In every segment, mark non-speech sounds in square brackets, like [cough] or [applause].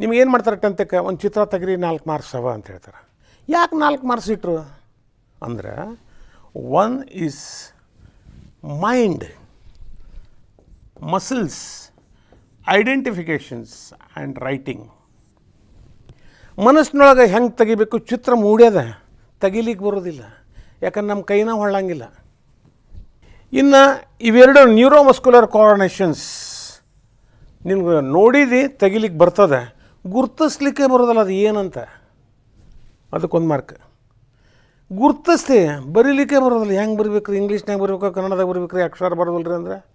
ನಿಮ್ಗೇನು ಮಾಡ್ತಾರೆ ಟೆಂತಕ್ಕೆ? ಒಂದು ಚಿತ್ರ ತೆಗ್ರಿ, ನಾಲ್ಕು ಮಾರ್ಕ್ಸ್ ಅವ ಅಂತ ಹೇಳ್ತಾರೆ. ಯಾಕೆ ನಾಲ್ಕು ಮಾರ್ಕ್ಸ್ ಇಟ್ಟರು ಅಂದ್ರೆ one is mind muscles identifications and writing ಮನಸ್ಸಿನೊಳಗೆ ಹೆಂಗೆ ತೆಗಿಬೇಕು? ಚಿತ್ರ ಮೂಡ್ಯದ ತೆಗಿಲಿಕ್ಕೆ ಬರೋದಿಲ್ಲ. ಯಾಕಂದ್ರೆ ನಮ್ಮ ಕೈನ ಹೊಳ್ಳಂಗಿಲ್ಲ. ಇನ್ನು ಇವೆರಡು ನ್ಯೂರೋಮಸ್ಕ್ಯುಲರ್ ಕೋಆರ್ಡಿನೇಷನ್ಸ್ ನಿಮ್ಗೆ ನೋಡಿದಿ ತೆಗಿಲಿಕ್ಕೆ ಬರ್ತದೆ. ಗುರ್ತಿಸ್ಲಿಕ್ಕೆ ಬರೋದಲ್ಲ, ಅದು ಏನಂತ? ಅದಕ್ಕೊಂದು ಮಾರ್ಕ್ ಗುರ್ತಿಸ್ತಿ ಬರೀಲಿಕ್ಕೆ ಬರೋದಿಲ್ಲ, ಹೆಂಗೆ ಬರಿಬೇಕು ಇಂಗ್ಲೀಷ್ನಾಗ ಬರಬೇಕು ಕನ್ನಡದಾಗ ಬರಬೇಕ್ರಿ? ಅಕ್ಷರ ಬರೋದಲ್ಲ ರೀ ಅಂದ್ರೆ?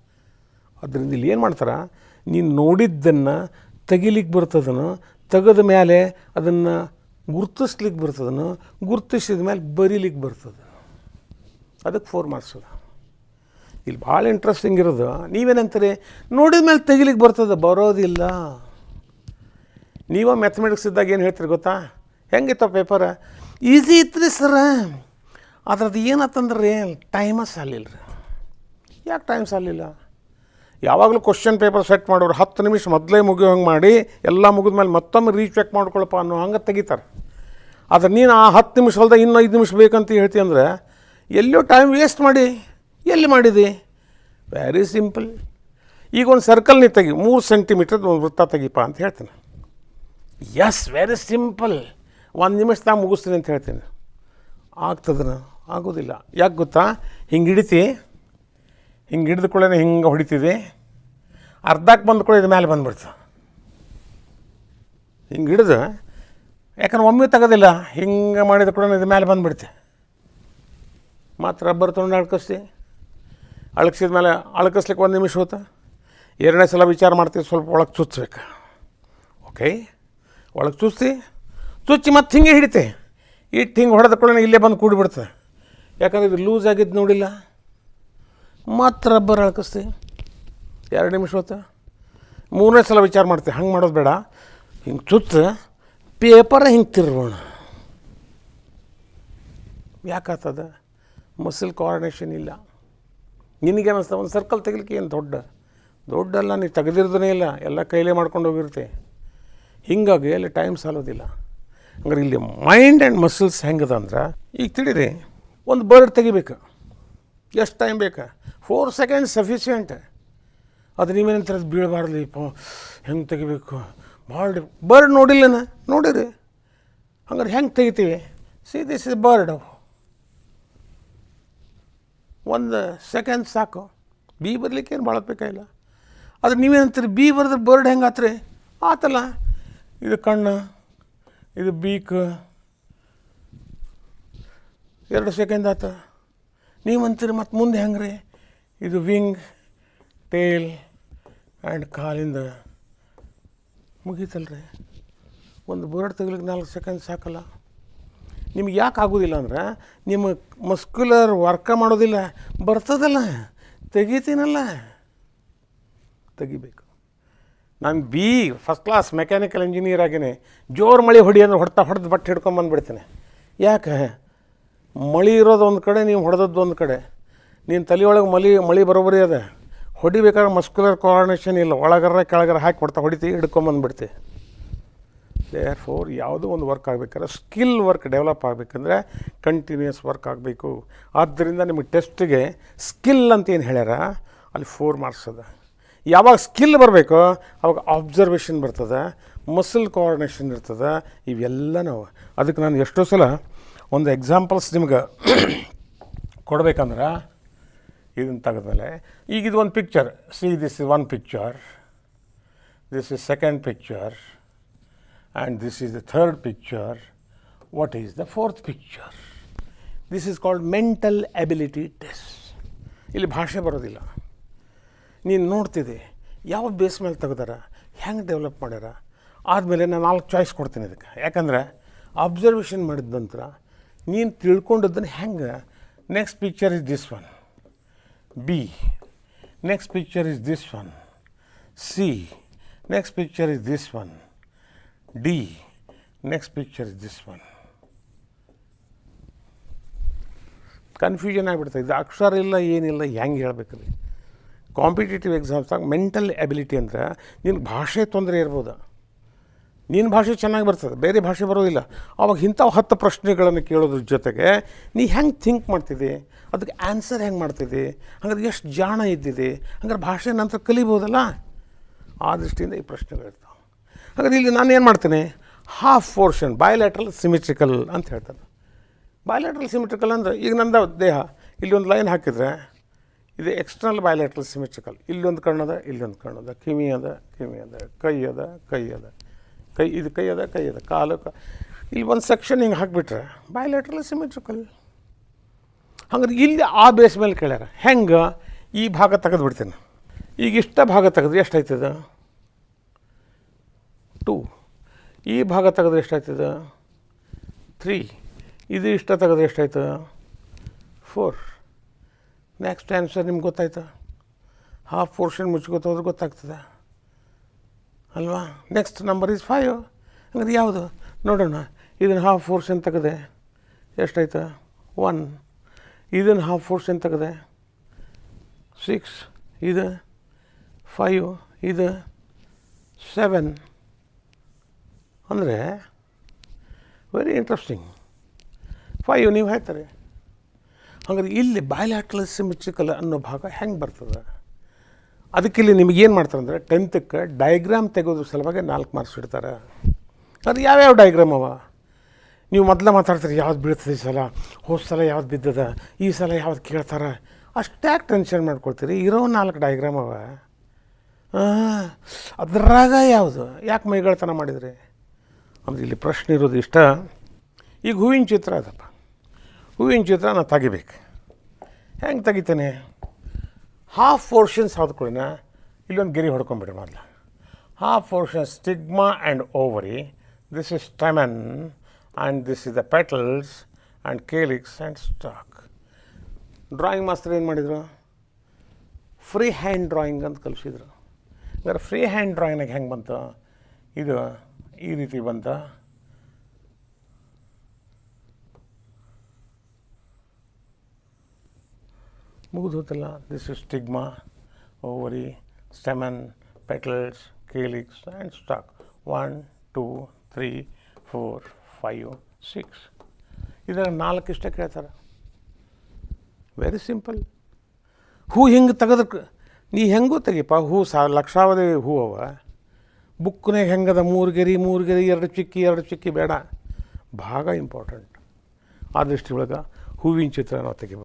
ಅದರಿಂದ ಇಲ್ಲಿ ಏನು ಮಾಡ್ತಾರೆ? ನೀನು ನೋಡಿದ್ದನ್ನು ತೆಗಿಲಿಕ್ಕೆ ಬರ್ತದನು, ತೆಗೆದ ಮೇಲೆ ಅದನ್ನು ಗುರ್ತಿಸ್ಲಿಕ್ಕೆ ಬರ್ತದನು, ಗುರ್ತಿಸಿದ ಮೇಲೆ ಬರೀಲಿಕ್ಕೆ ಬರ್ತದೆ ಅದಕ್ಕೆ ಫೋರ್ ಮಾರ್ಕ್ಸ್ ಇಲ್ಲಿ ಭಾಳ ಇಂಟ್ರೆಸ್ಟಿಂಗ್ ಇರೋದು. ನೀವೇನಂತೀರಿ? ನೋಡಿದ ಮೇಲೆ ತೆಗಿಲಿಕ್ಕೆ ಬರ್ತದೆ? ಬರೋದಿಲ್ಲ. ನೀವ ಮ್ಯಾಥಮೆಟಿಕ್ಸ್ ಇದ್ದಾಗ ಏನು ಹೇಳ್ತೀರಿ ಗೊತ್ತಾ? ಹೆಂಗಿತ್ತ ಪೇಪರ್ ಈಸಿ ಇತ್ತು ಸರ ಅದ್ರದ್ದು ಏನತ್ತಂದ್ರೆ ರೀ ಟೈಮ ಸಾಲಿಲ್ಲ ರೀ. ಯಾಕೆ ಟೈಮ್ ಸಾಲಿಲ್ಲ? ಯಾವಾಗಲೂ ಕ್ವಶನ್ ಪೇಪರ್ ಸೆಟ್ ಮಾಡೋರು ಹತ್ತು ನಿಮಿಷ ಮೊದಲೇ ಮುಗಿಯೋ ಹಂಗೆ ಮಾಡಿ ಎಲ್ಲ ಮುಗಿದ ಮೇಲೆ ಮತ್ತೊಮ್ಮೆ ರೀಚೆಕ್ ಮಾಡ್ಕೊಳಪ್ಪ ಅನ್ನೋ ಹಂಗೆ ತೆಗಿತಾರೆ. ಆದ್ರೆ ನೀನು ಆ ಹತ್ತು ನಿಮಿಷ ಹೊಲ್ದಾಗ ಇನ್ನೂ ಐದು ನಿಮಿಷ ಬೇಕಂತ ಹೇಳ್ತಿ ಅಂದರೆ ಎಲ್ಲೋ ಟೈಮ್ ವೇಸ್ಟ್ ಮಾಡಿ. ಎಲ್ಲಿ ಮಾಡಿದಿ? ವೆರಿ ಸಿಂಪಲ್ ಈಗ ಒಂದು ಸರ್ಕಲ್ ನೀ ತೆಗಿ, ಮೂರು ಸೆಂಟಿಮೀಟ್ರದ್ದು ಒಂದು ವೃತ್ತ ತೆಗಿಪ ಅಂತ ಹೇಳ್ತೀನಿ. ಎಸ್ ವೆರಿ ಸಿಂಪಲ್ ಒಂದು ತಾ ಮುಗಿಸ್ತೀನಿ ಅಂತ ಹೇಳ್ತೀನಿ. ಆಗ್ತದನ? ಆಗೋದಿಲ್ಲ. ಯಾಕೆ ಗೊತ್ತಾ? ಹಿಂಗೆ ಹಿಡಿತಿ, ಹಿಂಗೆ ಹಿಡಿದ ಕೂಡಲೇ ಹಿಂಗೆ ಹೊಡಿತಿದೆ. ಅರ್ಧಕ್ಕೆ ಬಂದ ಕೂಡ ಇದು ಮೇಲೆ ಬಂದ್ಬಿಡ್ತು. ಹಿಂಗೆ ಹಿಡಿದು, ಯಾಕಂದ್ರೆ ಒಮ್ಮೆ ತೆಗೋದಿಲ್ಲ. ಹಿಂಗೆ ಮಾಡಿದ ಕೂಡ ಇದು ಮೇಲೆ ಬಂದ್ಬಿಡ್ತೆ. ಮಾತ್ರ ರಬ್ಬರ್ ತೊಗೊಂಡು ಅಳ್ಕಿಸ್ತಿ. ಅಳಗಿಸಿದ ಮೇಲೆ ಅಳಕಿಸ್ಲಿಕ್ಕೆ ಒಂದು ನಿಮಿಷ ಹೋತ. ಎರಡನೇ ಸಲ ವಿಚಾರ ಮಾಡ್ತೀವಿ ಸ್ವಲ್ಪ ಒಳಗೆ ಚುಚ್ಚಬೇಕು ಓಕೆ ಒಳಗೆ ಚುಚ್ಚಿ ಚುಚ್ಚಿ ಮತ್ತೆ ಹಿಂಗೆ ಹಿಡಿತೆ. ಇಟ್ಟು ಹಿಂಗೆ ಹೊಡೆದ ಕೂಡ ಇಲ್ಲೇ ಬಂದು ಕೂಡಿಬಿಡ್ತದೆ ಯಾಕಂದ್ರೆ ಇದು ಲೂಸ್ ಆಗಿದ್ದು ನೋಡಿಲ್ಲ. ಮತ್ತೆ ರಬ್ಬರ್ ಅಳಕಿಸ್ತಿ. ಎರಡು ನಿಮಿಷ ಹೊತ್ತು. ಮೂರನೇ ಸಲ ವಿಚಾರ ಮಾಡ್ತೆ, ಹಂಗೆ ಮಾಡೋದು ಬೇಡ. ಹಿಂಗೆ ಚುಚ್ಚ ಪೇಪರ ಹಿಂಗೆ ತಿರುಗೋಣ ಯಾಕಾಗ್ತದ ಮಸಲ್ ಕೋಆರ್ಡಿನೇಷನ್ ಇಲ್ಲ. ನಿನಗೆ ಅನ್ನಿಸ್ತಾ ಒಂದು ಸರ್ಕಲ್ ತೆಗಿಲಿಕ್ಕೆ ಏನು ದೊಡ್ಡ? ದೊಡ್ಡಲ್ಲ, ನೀವು ತೆಗೆದಿರೋದೇ ಇಲ್ಲ. ಎಲ್ಲ ಕೈಲೇ ಮಾಡ್ಕೊಂಡು ಹೋಗಿರ್ತೆ. ಹಿಂಗಾಗಿ ಅಲ್ಲಿ ಟೈಮ್ ಸಾಲೋದಿಲ್ಲ. ಹಂಗಾರೆ ಇಲ್ಲಿ ಮೈಂಡ್ ಆ್ಯಂಡ್ ಮಸಲ್ಸ್ ಹೆಂಗದ ಅಂದ್ರೆ, ಈಗ ತಿಳಿರಿ, ಒಂದು ಬರ್ಡ್ ತೆಗಿಬೇಕು. ಎಷ್ಟು ಟೈಮ್ ಬೇಕಾ? ಫೋರ್ ಸೆಕೆಂಡ್ಸ್ ಸಫಿಷಿಯೆಂಟ್ ಅದು ನೀವೇನಂತಾರೆ ಅದು ಬೀಳಬಾರ್ದು ಪ, ಹೆಂಗೆ ತೆಗಿಬೇಕು? ಭಾಳ ಬರ್ಡ್ ನೋಡಿಲ್ಲನ? ನೋಡಿರಿ. ಹಂಗಾರೆ ಹೆಂಗೆ ತೆಗಿತೀವಿ? ಸಿ ದಿಸ್ ಇಸ್ ಬರ್ಡ್ ಒಂದು ಸೆಕೆಂಡ್ ಸಾಕು. ಬಿ ಬರಲಿಕ್ಕೆ ಏನು ಭಾಳ ಬೇಕಾಗಿಲ್ಲ ಆದ್ರೆ ನೀವೇನಂತೀರಿ? ಬಿ ಬರೆದ್ರೆ ಬರ್ಡ್ ಹೆಂಗೆ ಆತ್ರಿ ಆತಲ್ಲ. ಇದು ಕಣ್ಣು, ಇದು ಬೀಕ್. ಎರಡು ಸೆಕೆಂಡ್ ಆತ. ನೀವಂತೀರಿ ಮತ್ತು ಮುಂದೆ ಹೆಂಗೆ ರೀ ಇದು ವಿಂಗ್, ಟೇಲ್ ಆ್ಯಂಡ್ ಕಾಲಿಂದ ಮುಗೀತಲ್ರಿ. ಒಂದು ಬೋರ್ಡ್ ತೆಗಿಲಿಕ್ಕೆ ನಾಲ್ಕು ಸೆಕೆಂಡ್ ಸಾಕಲ್ಲ. ನಿಮ್ಗೆ ಯಾಕೆ ಆಗೋದಿಲ್ಲ ಅಂದ್ರೆ, ನಿಮ್ಮ ಮಸ್ಕ್ಯುಲರ್ ವರ್ಕ ಮಾಡೋದಿಲ್ಲ, ಬರ್ತದಲ್ಲ, ತೆಗಿತೀನಲ್ಲ. ತೆಗಿಬೇಕು. ನಾನು B first class mechanical engineer ಆಗಿನಿ. ಜೋರು ಮಳೆ ಹೊಡಿ ಅಂದ್ರೆ ಹೊಡ್ತಾ ಹೊಡೆದು ಬಟ್ಟೆ ಹಿಡ್ಕೊಂಬಂದ್ಬಿಡ್ತೀನಿ ಯಾಕೆ? ಮಳೆ ಇರೋದು ಒಂದು ಕಡೆ, ನೀವು ಹೊಡೆದದ್ದು ಒಂದು ಕಡೆ. ನೀನು ತಲೆಯೊಳಗೆ ಮಳಿ, ಮಳೆ ಬರೋಬರಿ ಅದ. ಹೊಡಿಬೇಕಾದ್ರೆ ಮಸ್ಕ್ಯುಲರ್ ಕೋಆರ್ಡಿನೇಷನ್ ಇಲ್ಲ. ಒಳಗರ ಕೆಳಗರ ಹಾಕಿ ಹೊಡ್ತಾ ಹೊಡಿತಿ ಹಿಡ್ಕೊಂಬಂದ್ಬಿಡ್ತಿ ದೇರ್ ಫೋರ್ ಯಾವುದೋ ಒಂದು ವರ್ಕ್ ಆಗಬೇಕಾದ್ರೆ ಸ್ಕಿಲ್ ವರ್ಕ್ ಡೆವಲಪ್ ಆಗಬೇಕಂದ್ರೆ ಕಂಟಿನ್ಯೂಸ್ ವರ್ಕ್ ಆಗಬೇಕು. ಆದ್ದರಿಂದ ನಿಮಗೆ ಟೆಸ್ಟಿಗೆ ಸ್ಕಿಲ್ ಅಂತ ಏನು ಹೇಳ್ಯಾರ? ಅಲ್ಲಿ ಫೋರ್ ಮಾರ್ಕ್ಸ್ ಅದ. ಯಾವಾಗ ಸ್ಕಿಲ್ ಬರಬೇಕು, ಅವಾಗ ಅಬ್ಸರ್ವೇಷನ್ ಬರ್ತದೆ ಮಸಲ್ ಕೋಆರ್ಡಿನೇಷನ್ ಇರ್ತದೆ ಇವೆಲ್ಲ ನಾವು ಅದಕ್ಕೆ ನಾನು ಎಷ್ಟೋ ಸಲ ಒಂದು ಎಕ್ಸಾಂಪಲ್ಸ್ ನಿಮ್ಗೆ [coughs] ಕೊಡಬೇಕಂದ್ರೆ, ಇದನ್ನು ತೆಗೆದ್ಮೇಲೆ, ಈಗ ಇದು ಒಂದು picture see this is one picture this is second picture and this is the third picture what is the fourth picture this is called mental ability test ಇಲ್ಲಿ ಭಾಷೆ ಬರೋದಿಲ್ಲ. ನೀನು ನೋಡ್ತಿದ್ದೆ ಯಾವ ಬೇಸ್ ಮೇಲೆ ತೆಗ್ದಾರ, ಹೆಂಗೆ ಡೆವಲಪ್ ಮಾಡ್ಯಾರ, ಆದಮೇಲೆ ನಾನು ನಾಲ್ಕು ಚಾಯ್ಸ್ ಕೊಡ್ತೀನಿ ಇದಕ್ಕೆ ಯಾಕಂದ್ರೆ ಅಬ್ಸರ್ವೇಷನ್ ಮಾಡಿದ ನಂತರ ನೀನು ತಿಳ್ಕೊಂಡದ್ದನ್ನು ಹೆಂಗೆ next picture is this one B next picture is this one C next picture is this one D next picture is this one confusion ಆಗಿಬಿಡ್ತದೆ ಇದು ಅಕ್ಷರ ಇಲ್ಲ, ಏನಿಲ್ಲ, ಹೆಂಗೆ ಹೇಳ್ಬೇಕ್ರಿ ಕಾಂಪಿಟೇಟಿವ್ ಎಕ್ಸಾಮ್ಸ್ದಾಗ ಮೆಂಟಲ್ ಎಬಿಲಿಟಿ ಅಂದ್ರೆ ನಿನ್ನ ಭಾಷೆ ತೊಂದರೆ ಇರ್ಬೋದು. ನಿನ್ನ ಭಾಷೆ ಚೆನ್ನಾಗಿ ಬರ್ತದೆ, ಬೇರೆ ಭಾಷೆ ಬರೋದಿಲ್ಲ. ಅವಾಗ ಇಂಥವು ಹತ್ತು ಪ್ರಶ್ನೆಗಳನ್ನು ಕೇಳೋದ್ರ ಜೊತೆಗೆ ನೀ ಹೆಂಗೆ ಥಿಂಕ್ ಮಾಡ್ತಿದ್ದಿ? ಅದಕ್ಕೆ ಆನ್ಸರ್ ಹೆಂಗೆ ಮಾಡ್ತಿದ್ದಿ? ಹಂಗಾದ್ರೆ ಎಷ್ಟು ಜಾಣ ಇದ್ದಿದೆ ಹಂಗಾರೆ ಭಾಷೆ ನಂತರ ಕಲಿಬೋದಲ್ಲ? ಆ ದೃಷ್ಟಿಯಿಂದ ಈ ಪ್ರಶ್ನೆಗಳಿರ್ತಾವೆ ಹಾಗಾದ್ರೆ ಇಲ್ಲಿ ನಾನು ಏನು ಮಾಡ್ತೇನೆ? ಹಾಫ್ ಪೋರ್ಷನ್ ಬಯೋಲ್ಯಾಟ್ರಲ್ ಸಿಮಿಟ್ರಿಕಲ್ ಅಂತ ಹೇಳ್ತಾರೆ ಬಯೋಲ್ಯಾಟ್ರಲ್ ಸಿಮಿಟ್ರಿಕಲ್ ಅಂದರೆ ಈಗ ನಂದು ದೇಹ, ಇಲ್ಲಿ ಒಂದು ಲೈನ್ ಹಾಕಿದರೆ ಇದು ಎಕ್ಸ್ಟರ್ನಲ್ ಬಯೋಲೆಟ್ರಲ್ ಸಿಮೆಟ್ರಿಕಲ್ ಇಲ್ಲೊಂದು ಕಣ್ಣದ ಇಲ್ಲೊಂದು ಕಣ್ಣದ. ಕಿವಿ ಅದ ಕಿವಿ ಅದ. ಕೈ ಅದ ಕೈ ಅದ. ಕೈ, ಇದು ಕೈ ಅದ ಕೈ ಅದ. ಕಾಲು ಕ ಇಲ್ಲಿ ಒಂದು ಸೆಕ್ಷನ್ ಹಿಂಗೆ ಹಾಕಿಬಿಟ್ರೆ ಬಯೋಲೆಟ್ರಲ್ ಸಿಮೆಟ್ರಿಕಲ್ ಹಂಗಾರೆ ಇಲ್ಲಿ ಆ ಬೇಸ್ ಮೇಲೆ ಕೇಳ್ಯಾರ. ಹೆಂಗೆ? ಈ ಭಾಗ ತೆಗೆದು ಬಿಡ್ತೇನೆ ಈಗ ಇಷ್ಟ ಭಾಗ ತೆಗೆದ್ರೆ ಎಷ್ಟಾಯ್ತದ ಟೂ ಈ ಭಾಗ ತೆಗೆದ್ರೆ ಎಷ್ಟಾಯ್ತದ ತ್ರೀ ಇದು ಇಷ್ಟ ತೆಗೆದ್ರೆ ಎಷ್ಟಾಯ್ತದ ಫೋರ್ ನೆಕ್ಸ್ಟ್ ಆನ್ಸರ್ ನಿಮ್ಗೆ ಗೊತ್ತಾಯ್ತು? ಹಾಫ್ ಪೋರ್ಷನ್ ಮುಚ್ಕೋತೋದ್ರೆ ಗೊತ್ತಾಗ್ತದೆ. ಅಲ್ವಾ? ನೆಕ್ಸ್ಟ್ ನಂಬರ್ ಈಸ್ ಫೈವ್ ಹಂಗಾದ್ರೆ ಯಾವುದು? ನೋಡೋಣ. ಇದನ್ನು ಹಾಫ್ ಪೋರ್ಷನ್ ತೆಗೆದೆ. ಎಷ್ಟಾಯ್ತು? ಒನ್ ಇದನ್ನು ಹಾಫ್ ಪೋರ್ಷನ್ ತೆಗೆದೆ. ಸಿಕ್ಸ್ ಇದು ಫೈವ್ ಇದು ಸೆವೆನ್ ಅಂದರೆ ವೆರಿ ಇಂಟ್ರೆಸ್ಟಿಂಗ್ ಫೈವ್ ನೀವು ಹೇಳ್ತಾರೆ. ಹಾಗಾದ್ರೆ ಇಲ್ಲಿ ಬಯಲಾಟ್ರಲ್ ಸಿಮಿಟ್ರಿಕಲ್ ಅನ್ನೋ ಭಾಗ ಹೆಂಗೆ ಬರ್ತದೆ? ಅದಕ್ಕೆ ಇಲ್ಲಿ ನಿಮಗೆ ಏನು ಮಾಡ್ತಾರೆ ಅಂದರೆ ಟೆಂತಕ್ಕೆ ಡಯಾಗ್ರಾಮ್ ತೆಗೋದ್ರ ಸಲುವಾಗಿ ನಾಲ್ಕು ಮಾರ್ಕ್ಸ್ ಇಡ್ತಾರೆ. ಅದು ಯಾವ್ಯಾವ ಡಯಾಗ್ರಾಮ್ ಅವ? ನೀವು ಮೊದಲೇ ಮಾತಾಡ್ತೀರಿ, ಯಾವ್ದು ಬೀಳ್ತದೆ ಈ ಸಲ? ಹೋದ ಸಲ ಯಾವ್ದು ಬಿದ್ದದ? ಈ ಸಲ ಯಾವ್ದು ಕೇಳ್ತಾರೆ? ಅಷ್ಟ್ಯಾಕೆ ಟೆನ್ಷನ್ ಮಾಡ್ಕೊಳ್ತೀರಿ. ಇರೋ ನಾಲ್ಕು ಡಯಾಗ್ರಾಮ್ ಅವ. ಅದರಾಗ ಯಾವುದು? ಯಾಕೆ ಮೈಗಳತನ ಮಾಡಿದ್ರಿ? ಅಂದ್ರೆ ಇಲ್ಲಿ ಪ್ರಶ್ನೆ ಇರೋದು ಇಷ್ಟ. ಈಗ ಹೂವಿನ ಚಿತ್ರ ಅದಪ್ಪ. ಹೂವಿನ ಚಿತ್ರ ನಾನು ತೆಗಿಬೇಕು. ಹೆಂಗೆ ತೆಗಿತೇನೆ? ಹಾಫ್ ಪೋರ್ಷನ್ಸ್ ಆದ್ಕೊಳ್ಳಿನ ಇಲ್ಲೊಂದು ಗೆರೆ ಹೊಡ್ಕೊಂಬಿಡಿ ಮೊದಲು. Half portion stigma and ovary this is stamen and this is the petals and calyx and stalk drawing master ಏನು ಮಾಡಿದರು? ಫ್ರೀ ಹ್ಯಾಂಡ್ ಡ್ರಾಯಿಂಗ್ ಅಂತ ಕಲಿಸಿದ್ರು. ಹಂಗಾರೆ ಫ್ರೀ ಹ್ಯಾಂಡ್ ಡ್ರಾಯಿಂಗ್ನಾಗ ಹೆಂಗೆ ಬಂತು? ಇದು ಈ ರೀತಿ ಬಂತ. ಮುಗಿದು ಹೋತಲ್ಲ this is stigma ovary stamen petals calyx and stalk one two three four five six ಇದರ ನಾಲ್ಕು ಇಷ್ಟ ಕೇಳ್ತಾರೆ. ವೆರಿ ಸಿಂಪಲ್ ಹೂ ಹಿಂಗೆ ತೆಗೆದಕ್ಕೆ ನೀ ಹೆಂಗೂ ತೆಗಿಪ್ಪ ಹೂ ಸಾ ಲಕ್ಷಾವಧಿ ಹೂ ಅವ. ಬುಕ್ನಾಗ ಹೆಂಗದ? ಮೂರು ಗೆರಿ ಮೂರು ಗೆರಿ, ಎರಡು ಚಿಕ್ಕಿ ಎರಡು ಚಿಕ್ಕಿ ಬೇಡ. ಭಾಗ ಇಂಪಾರ್ಟೆಂಟ್ ಆ ದೃಷ್ಟಿ ಒಳಗೆ ಹೂವಿನ ಚಿತ್ರ ನಾವು ತೆಗಿಬೇಕು.